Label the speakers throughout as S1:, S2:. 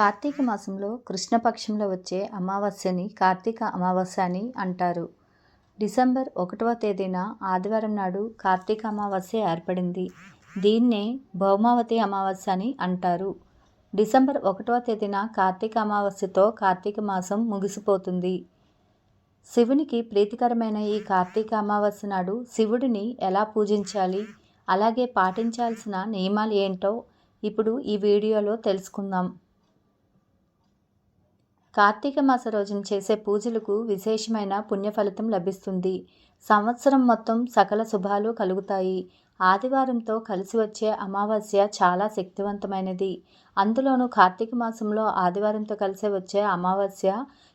S1: కార్తీక మాసంలో కృష్ణపక్షంలో వచ్చే అమావాస్యని కార్తీక అమావాస్య అని అంటారు. డిసెంబర్ ఒకటవ తేదీన ఆదివారం నాడు కార్తీక అమావాస్య ఏర్పడింది. దీన్నే భౌమావతి అమావాస్య అని అంటారు. డిసెంబర్ ఒకటవ తేదీన కార్తీక అమావాస్యతో కార్తీక మాసం ముగిసిపోతుంది. శివునికి ప్రీతికరమైన ఈ కార్తీక అమావాస్య నాడు శివుడిని ఎలా పూజించాలి? అలాగే పాటించాల్సిన నియమాలు ఏంటో ఇప్పుడు ఈ వీడియోలో తెలుసుకుందాం. కార్తీక మాస రోజున చేసే పూజలకు విశేషమైన పుణ్య ఫలితం లభిస్తుంది. సంవత్సరం మొత్తం సకల శుభాలు కలుగుతాయి. ఆదివారంతో కలిసి వచ్చే అమావాస్య చాలా శక్తివంతమైనది. అందులోనూ కార్తీక మాసంలో ఆదివారంతో కలిసి వచ్చే అమావాస్య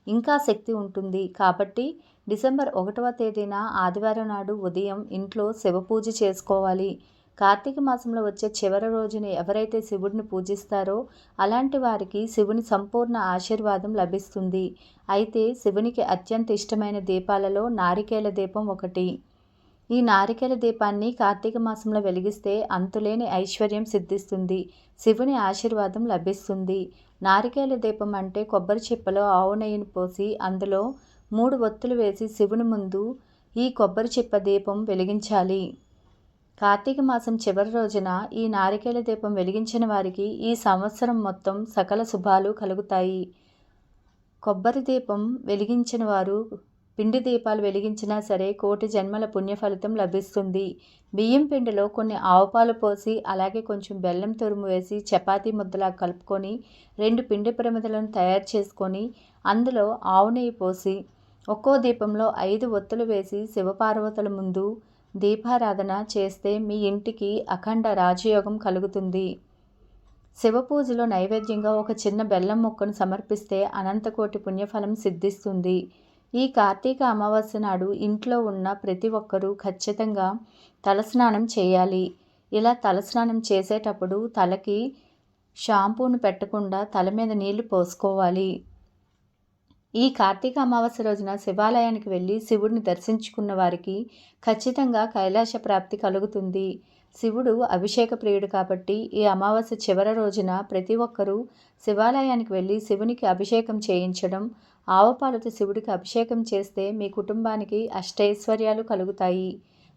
S1: ఇంకా శక్తి ఉంటుంది. కాబట్టి డిసెంబర్ ఒకటవ తేదీన ఆదివారం నాడు ఉదయం ఇంట్లో శివ పూజ చేసుకోవాలి. కార్తీక మాసంలో వచ్చే చివరి రోజున ఎవరైతే శివుడిని పూజిస్తారో అలాంటి వారికి శివుని సంపూర్ణ ఆశీర్వాదం లభిస్తుంది. అయితే శివునికి అత్యంత ఇష్టమైన దీపాలలో నారికేల దీపం ఒకటి. ఈ నారికేల దీపాన్ని కార్తీక మాసంలో వెలిగిస్తే అంతులేని ఐశ్వర్యం సిద్ధిస్తుంది. శివుని ఆశీర్వాదం లభిస్తుంది. నారికేల దీపం అంటే కొబ్బరి చిప్పలో ఆవు నెయ్యిని పోసి అందులో మూడు ఒత్తులు వేసి శివుని ముందు ఈ కొబ్బరి చిప్ప దీపం వెలిగించాలి. కార్తీక మాసం చివరి రోజున ఈ నారికేల దీపం వెలిగించిన వారికి ఈ సంవత్సరం మొత్తం సకల శుభాలు కలుగుతాయి. కొబ్బరి దీపం వెలిగించిన వారు పిండి దీపాలు వెలిగించినా సరే కోటి జన్మల పుణ్య ఫలితం లభిస్తుంది. బియ్యం పిండిలో కొన్ని ఆవుపాలు పోసి అలాగే కొంచెం బెల్లం తురుము వేసి చపాతీ ముద్దలా కలుపుకొని రెండు పిండి ప్రమిదలను తయారు చేసుకొని అందులో ఆవు నెయ్యి పోసి ఒక్కో దీపంలో ఐదు ఒత్తులు వేసి శివపార్వతుల ముందు దీపారాధన చేస్తే మీ ఇంటికి అఖండ రాజయోగం కలుగుతుంది. శివపూజలో నైవేద్యంగా ఒక చిన్న బెల్లం మొక్కను సమర్పిస్తే అనంతకోటి పుణ్యఫలం సిద్ధిస్తుంది. ఈ కార్తీక అమావాస్య నాడు ఇంట్లో ఉన్న ప్రతి ఒక్కరూ ఖచ్చితంగా తలస్నానం చేయాలి. ఇలా తలస్నానం చేసేటప్పుడు తలకి షాంపూను పెట్టకుండా తల మీద నీళ్ళు పోసుకోవాలి. ఈ కార్తీక అమావాస్య రోజున శివాలయానికి వెళ్ళి శివుడిని దర్శించుకున్న వారికి ఖచ్చితంగా కైలాస ప్రాప్తి కలుగుతుంది. శివుడు అభిషేక ప్రియుడు కాబట్టి ఈ అమావాస్య చివరి రోజున ప్రతి ఒక్కరూ శివాలయానికి వెళ్ళి శివునికి అభిషేకం చేయించడం ఆవపాలతో శివుడికి అభిషేకం చేస్తే మీ కుటుంబానికి అష్టైశ్వర్యాలు కలుగుతాయి.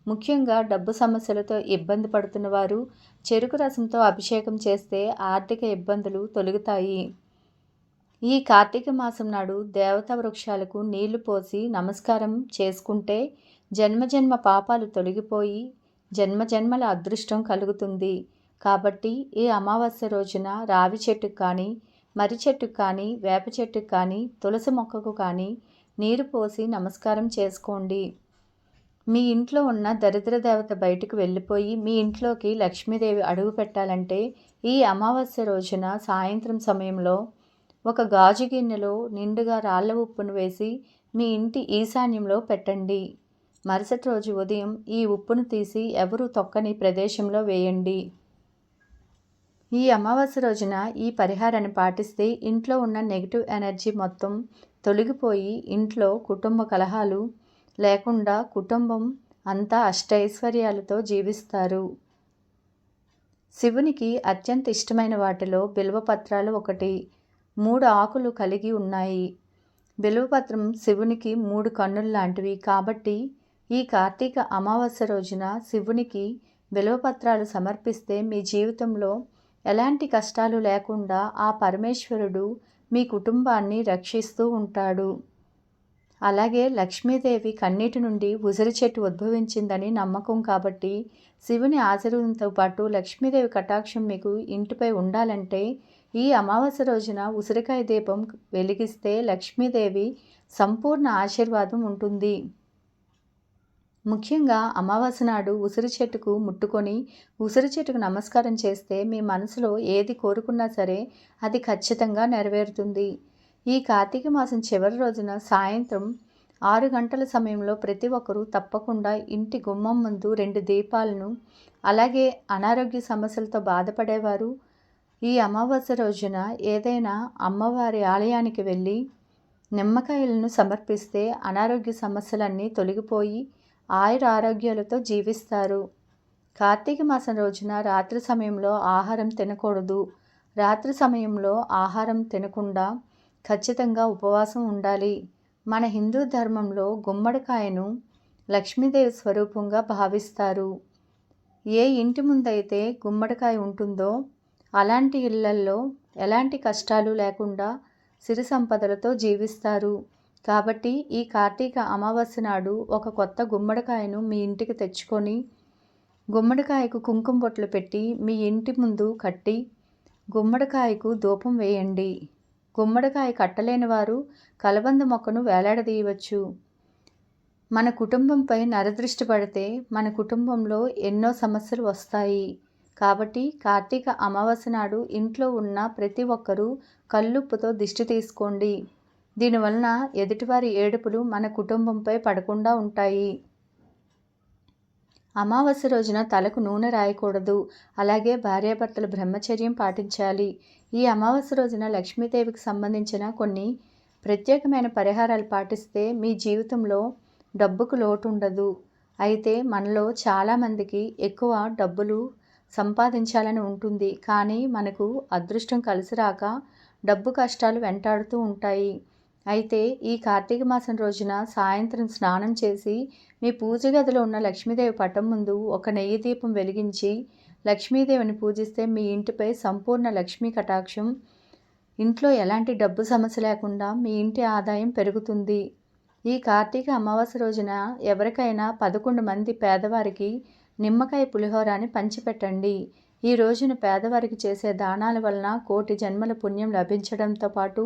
S1: ముఖ్యంగా డబ్బు సమస్యలతో ఇబ్బంది పడుతున్న వారు చెరుకు రసంతో అభిషేకం చేస్తే ఆర్థిక ఇబ్బందులు తొలగుతాయి. ఈ కార్తీక మాసం నాడు దేవతా వృక్షాలకు నీళ్ళు పోసి నమస్కారం చేసుకుంటే జన్మజన్మ పాపాలు తొలగిపోయి జన్మజన్మల అదృష్టం కలుగుతుంది. కాబట్టి ఈ అమావాస్య రోజున రావి చెట్టుకు కానీ మర్రి చెట్టుకు కానీ వేప చెట్టుకు కానీ తులసి మొక్కకు కానీ నీరు పోసి నమస్కారం చేసుకోండి. మీ ఇంట్లో ఉన్న దరిద్ర దేవత బయటకు వెళ్ళిపోయి మీ ఇంట్లోకి లక్ష్మీదేవి అడుగు పెట్టాలంటే ఈ అమావాస్య రోజున సాయంత్రం సమయంలో ఒక గాజు గిన్నెలో నిండుగా రాళ్ళ ఉప్పును వేసి మీ ఇంటి ఈశాన్యంలో పెట్టండి. మరుసటి రోజు ఉదయం ఈ ఉప్పును తీసి ఎవరు తొక్కని ప్రదేశంలో వేయండి. ఈ అమావాస్య రోజున ఈ పరిహారాన్ని పాటిస్తే ఇంట్లో ఉన్న నెగిటివ్ ఎనర్జీ మొత్తం తొలగిపోయి ఇంట్లో కుటుంబ కలహాలు లేకుండా కుటుంబం అంతా అష్టైశ్వర్యాలతో జీవిస్తారు. శివునికి అత్యంత ఇష్టమైన వాటిలో బిల్వపత్రాలు ఒకటి మూడు ఆకులు కలిగి ఉన్నాయి. బిల్వపత్రం శివునికి మూడు కన్నులు లాంటివి కాబట్టి ఈ కార్తీక అమావాస్య రోజున శివునికి బిల్వపత్రాలు సమర్పిస్తే మీ జీవితంలో ఎలాంటి కష్టాలు లేకుండా ఆ పరమేశ్వరుడు మీ కుటుంబాన్ని రక్షిస్తూ ఉంటాడు. అలాగే లక్ష్మీదేవి కన్నీటి నుండి ఉసిరి చెట్టు ఉద్భవించిందని నమ్మకం కాబట్టి శివుని ఆశీర్వదంతో పాటు లక్ష్మీదేవి కటాక్షం మీకు ఇంటిపై ఉండాలంటే ఈ అమావాస్య రోజున ఉసిరికాయ దీపం వెలిగిస్తే లక్ష్మీదేవి సంపూర్ణ ఆశీర్వాదం ఉంటుంది. ముఖ్యంగా అమావాస్య నాడు ఉసిరి చెట్టుకు ముట్టుకొని ఉసిరి చెట్టుకు నమస్కారం చేస్తే మీ మనసులో ఏది కోరుకున్నా సరే అది ఖచ్చితంగా నెరవేరుతుంది. ఈ కార్తీక మాసం చివరి రోజున సాయంత్రం ఆరు గంటల సమయంలో ప్రతి ఒక్కరూ తప్పకుండా ఇంటి గుమ్మం ముందు రెండు దీపాలను అలాగే అనారోగ్య సమస్యలతో బాధపడేవారు ఈ అమావాస్య రోజున ఏదైనా అమ్మవారి ఆలయానికి వెళ్ళి నిమ్మకాయలను సమర్పిస్తే అనారోగ్య సమస్యలన్నీ తొలగిపోయి ఆయుర ఆరోగ్యాలతో జీవిస్తారు. కార్తీక మాసం రోజున రాత్రి సమయంలో ఆహారం తినకూడదు. రాత్రి సమయంలో ఆహారం తినకుండా ఖచ్చితంగా ఉపవాసం ఉండాలి. మన హిందూ ధర్మంలో గుమ్మడికాయను లక్ష్మీదేవి స్వరూపంగా భావిస్తారు. ఏ ఇంటి ముందైతే గుమ్మడికాయ ఉంటుందో అలాంటి ఇళ్ళల్లో ఎలాంటి కష్టాలు లేకుండా సిరి సంపదలతో జీవిస్తారు. కాబట్టి ఈ కార్తీక అమావాస్య నాడు ఒక కొత్త గుమ్మడికాయను మీ ఇంటికి తెచ్చుకొని గుమ్మడికాయకు కుంకుమ బొట్లు పెట్టి మీ ఇంటి ముందు కట్టి గుమ్మడికాయకు ధూపం వేయండి. గుమ్మడికాయ కట్టలేని వారు కలబంద మొక్కను వేలాడదీయవచ్చు. మన కుటుంబంపై నరదృష్టి పడితే మన కుటుంబంలో ఎన్నో సమస్యలు వస్తాయి. కాబట్టి కార్తీక అమావాస్య నాడు ఇంట్లో ఉన్న ప్రతి ఒక్కరూ కల్లుప్పుతో దిష్టి తీసుకోండి. దీనివలన ఎదుటివారి ఏడుపులు మన కుటుంబంపై పడకుండా ఉంటాయి. అమావాస్య రోజున తలకు నూనె రాయకూడదు. అలాగే భార్యాభర్తలు బ్రహ్మచర్యం పాటించాలి. ఈ అమావాస్య రోజున లక్ష్మీదేవికి సంబంధించిన కొన్ని ప్రత్యేకమైన పరిహారాలు పాటిస్తే మీ జీవితంలో డబ్బుకు లోటు ఉండదు అయితే మనలో చాలామందికి ఎక్కువ డబ్బులు సంపాదించాలని ఉంటుంది. కానీ మనకు అదృష్టం కలిసి రాక డబ్బు కష్టాలు వెంటాడుతూ ఉంటాయి. అయితే ఈ కార్తీక మాసం రోజున సాయంత్రం స్నానం చేసి మీ పూజ గదిలో ఉన్న లక్ష్మీదేవి పటం ముందు ఒక నెయ్యి దీపం వెలిగించి లక్ష్మీదేవిని పూజిస్తే మీ ఇంటిపై సంపూర్ణ లక్ష్మీ కటాక్షం ఇంట్లో ఎలాంటి డబ్బు సమస్య లేకుండా మీ ఇంటి ఆదాయం పెరుగుతుంది. ఈ కార్తీక అమావాస్య రోజున ఎవరికైనా పదకొండు మంది పేదవారికి నిమ్మకాయ పులిహోరాన్ని పంచిపెట్టండి. ఈ రోజున పేదవారికి చేసే దానాల వలన కోటి జన్మల పుణ్యం లభించడంతో పాటు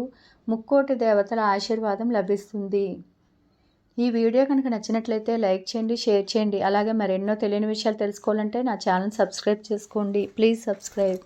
S1: ముక్కోటి దేవతల ఆశీర్వాదం లభిస్తుంది. ఈ వీడియో కనుక నచ్చినట్లయితే లైక్ చేయండి షేర్ చేయండి. అలాగే మరెన్నో తెలియని విషయాలు తెలుసుకోవాలంటే నా ఛానల్ సబ్స్క్రైబ్ చేసుకోండి. Please subscribe.